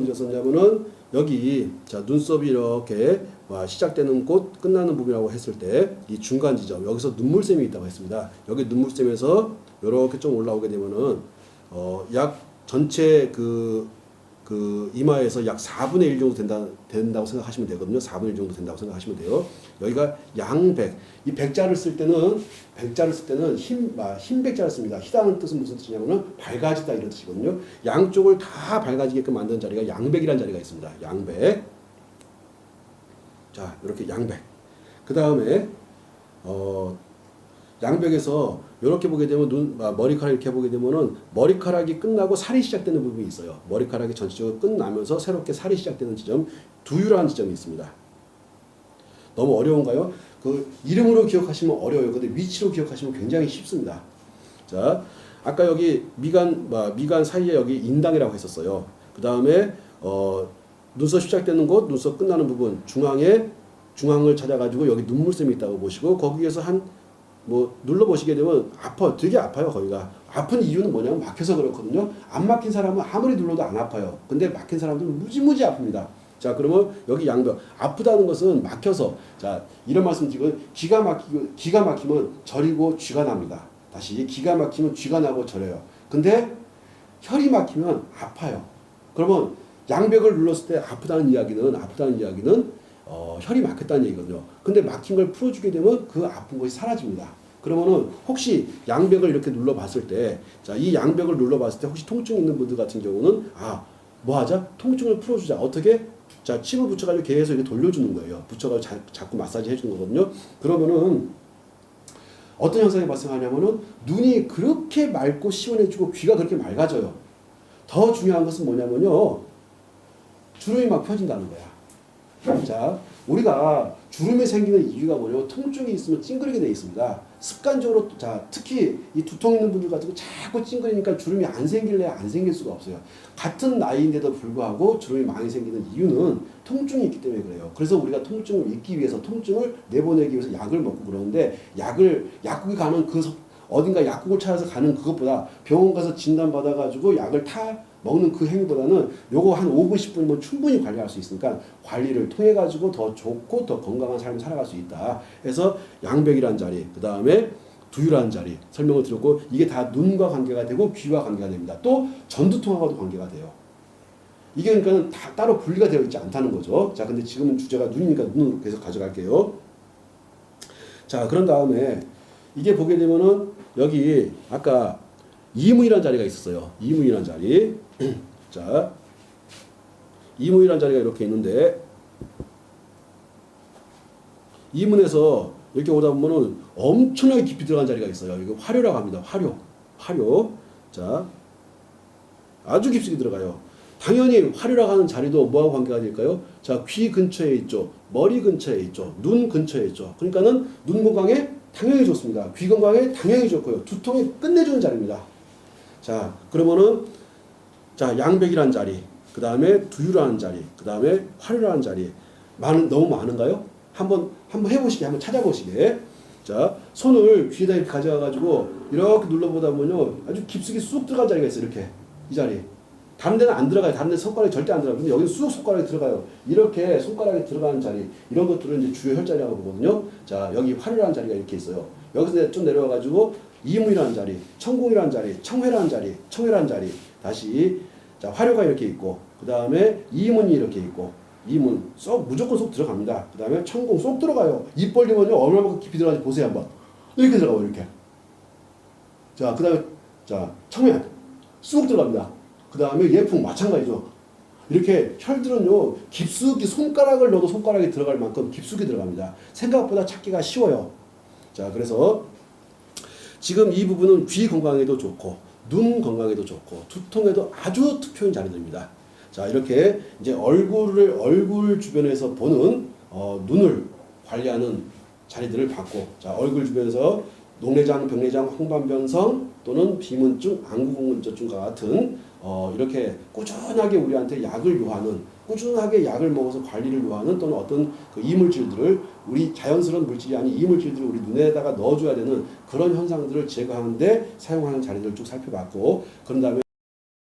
말씀드렸었냐면은 여기 자 눈썹이 이렇게 와, 시작되는 곳 끝나는 부분이라고 했을 때 이 중간 지점 여기서 눈물샘이 있다고 했습니다. 여기 눈물샘에서 이렇게 좀 올라오게 되면은 어, 약 전체 그, 그 이마에서 약 4분의 1 정도 된다, 된다고 생각하시면 되거든요. 4분의 1 정도 된다고 생각하시면 돼요. 여기가 양백. 이 백자를 쓸 때는, 백자를 쓸 때는 흰, 아, 흰 백자를 씁니다. 희다는 뜻은 무슨 뜻이냐면은 밝아지다 이런 뜻이거든요. 양쪽을 다 밝아지게끔 만든 자리가 양백이라는 자리가 있습니다. 양백. 자, 이렇게 양백. 그 다음에, 어, 양백에서 이렇게 보게 되면 눈 아, 머리카락 이렇게 보게 되면은 머리카락이 끝나고 살이 시작되는 부분이 있어요. 머리카락이 전체적으로 끝나면서 새롭게 살이 시작되는 지점 두유라는 지점이 있습니다. 너무 어려운가요? 그 이름으로 기억하시면 어려워요. 근데 위치로 기억하시면 굉장히 쉽습니다. 자, 아까 여기 미간 뭐, 미간 사이에 여기 인당이라고 했었어요. 그 다음에 어, 눈썹 시작되는 곳, 눈썹 끝나는 부분 중앙에 중앙을 찾아가지고 여기 눈물샘이 있다고 보시고 거기에서 한 뭐 눌러보시게 되면 아파 되게 아파요 거기가. 아픈 이유는 뭐냐면 막혀서 그렇거든요. 안 막힌 사람은 아무리 눌러도 안 아파요. 근데 막힌 사람들은 무지무지 아픕니다. 자 그러면 여기 양벽 아프다는 것은 막혀서. 자 이런 말씀 드리고 기가 막히고 기가 막히면 저리고 쥐가 납니다. 다시 기가 막히면 쥐가 나고 저려요. 근데 혈이 막히면 아파요. 그러면 양벽을 눌렀을 때 아프다는 이야기는 아프다는 이야기는 어, 혈이 막혔다는 얘기거든요. 근데 막힌 걸 풀어주게 되면 그 아픈 것이 사라집니다. 그러면은 혹시 양벽을 이렇게 눌러봤을 때, 자, 이 양벽을 눌러봤을 때 혹시 통증 있는 분들 같은 경우는 아, 뭐 하자? 통증을 풀어주자. 어떻게? 자, 칩을 붙여가지고 계속 이렇게 돌려주는 거예요. 붙여가지고 자, 자꾸 마사지 해주는 거거든요. 그러면은 어떤 현상이 발생하냐면은 눈이 그렇게 맑고 시원해지고 귀가 그렇게 맑아져요. 더 중요한 것은 뭐냐면요. 주름이 막 펴진다는 거야. 자, 우리가 주름이 생기는 이유가 뭐냐면 통증이 있으면 찡그리게 돼 있습니다. 습관적으로 자 특히 이 두통 있는 분들 같은 거 자꾸 찡그리니까 주름이 안 생길래 안 생길 수가 없어요. 같은 나이인데도 불구하고 주름이 많이 생기는 이유는 통증이 있기 때문에 그래요. 그래서 우리가 통증을 잊기 위해서 통증을 내보내기 위해서 약을 먹고 그러는데 약을 약국에 가는 그 서- 어딘가 약국을 찾아서 가는 그것보다 병원 가서 진단 받아가지고 약을 타 먹는 그 행위보다는 요거 한 5분 10분이면 충분히 관리할 수 있으니까 관리를 통해 가지고 더 좋고 더 건강한 삶을 살아갈 수 있다. 그래서 양벽이란 자리, 그 다음에 두유라는 자리 설명을 드렸고 이게 다 눈과 관계가 되고 귀와 관계가 됩니다. 또 전두통하고도 관계가 돼요. 이게 그러니까 다 따로 분리가 되어 있지 않다는 거죠. 자, 근데 지금은 주제가 눈이니까 눈으로 계속 가져갈게요. 자, 그런 다음에 이게 보게 되면은 여기 아까 이문이라는 자리가 있었어요. 이문이라는 자리. 자, 이문이라는 자리가 이렇게 있는데 이문에서 이렇게 오다 보면은 엄청나게 깊이 들어간 자리가 있어요. 이거 화료라고 합니다. 화료. 화료. 자, 아주 깊숙이 들어가요. 당연히 화료라고 하는 자리도 뭐하고 관계가 될까요? 자, 귀 근처에 있죠. 머리 근처에 있죠. 눈 근처에 있죠. 그러니까는 눈 건강에 당연히 좋습니다. 귀 건강에 당연히 좋고요. 두통이 끝내주는 자리입니다. 자, 그러면은 자, 양백이라는 자리, 그 다음에 두유라는 자리, 그 다음에 화료라는 자리. 많은, 너무 많은가요? 한번, 한번 해보시게, 한번 찾아보시게. 자, 손을 귀에다 이렇게 가져가가지고 이렇게 눌러보다 보면요. 아주 깊숙이 쑥 들어간 자리가 있어요. 이렇게. 이 자리. 다른 데는 안 들어가요. 다른 데 손가락이 절대 안 들어가요. 근데 여기는 쑥 손가락이 들어가요. 이렇게 손가락이 들어가는 자리. 이런 것들은 이제 주요 혈자리라고 보거든요. 자, 여기 화료라는 자리가 이렇게 있어요. 여기서 좀 내려와가지고 이문이라는 자리, 천공이라는 자리, 청회라는 자리, 청회라는 자리. 다시 자 화료가 이렇게 있고 그 다음에 이문이 이렇게 있고 이문 쏙 무조건 쏙 들어갑니다. 그 다음에 천공 쏙 들어가요. 입 벌리면요 얼마나 깊이 들어가는지 보세요 한번. 이렇게 들어가요 이렇게. 자 그 다음에 자 청회 쑥 들어갑니다. 그 다음에 예풍 마찬가지죠. 이렇게 혈들은요 깊숙이 손가락을 넣어도 손가락이 들어갈 만큼 깊숙이 들어갑니다. 생각보다 찾기가 쉬워요. 자 그래서 지금 이 부분은 귀 건강에도 좋고 눈 건강에도 좋고 두통에도 아주 특효인 자리들입니다. 자 이렇게 이제 얼굴을 얼굴 주변에서 보는 어, 눈을 관리하는 자리들을 받고 자 얼굴 주변에서 녹내장, 병내장, 홍반변성 또는 비문증, 안구공문증과 같은 어, 이렇게 꾸준하게 우리한테 약을 요하는 꾸준하게 약을 먹어서 관리를 요하는 또는 어떤 그 이물질들을 우리 자연스러운 물질이 아닌 이물질들을 우리 눈에다가 넣어줘야 되는 그런 현상들을 제거하는데 사용하는 자리들을 쭉 살펴봤고 그런 다음에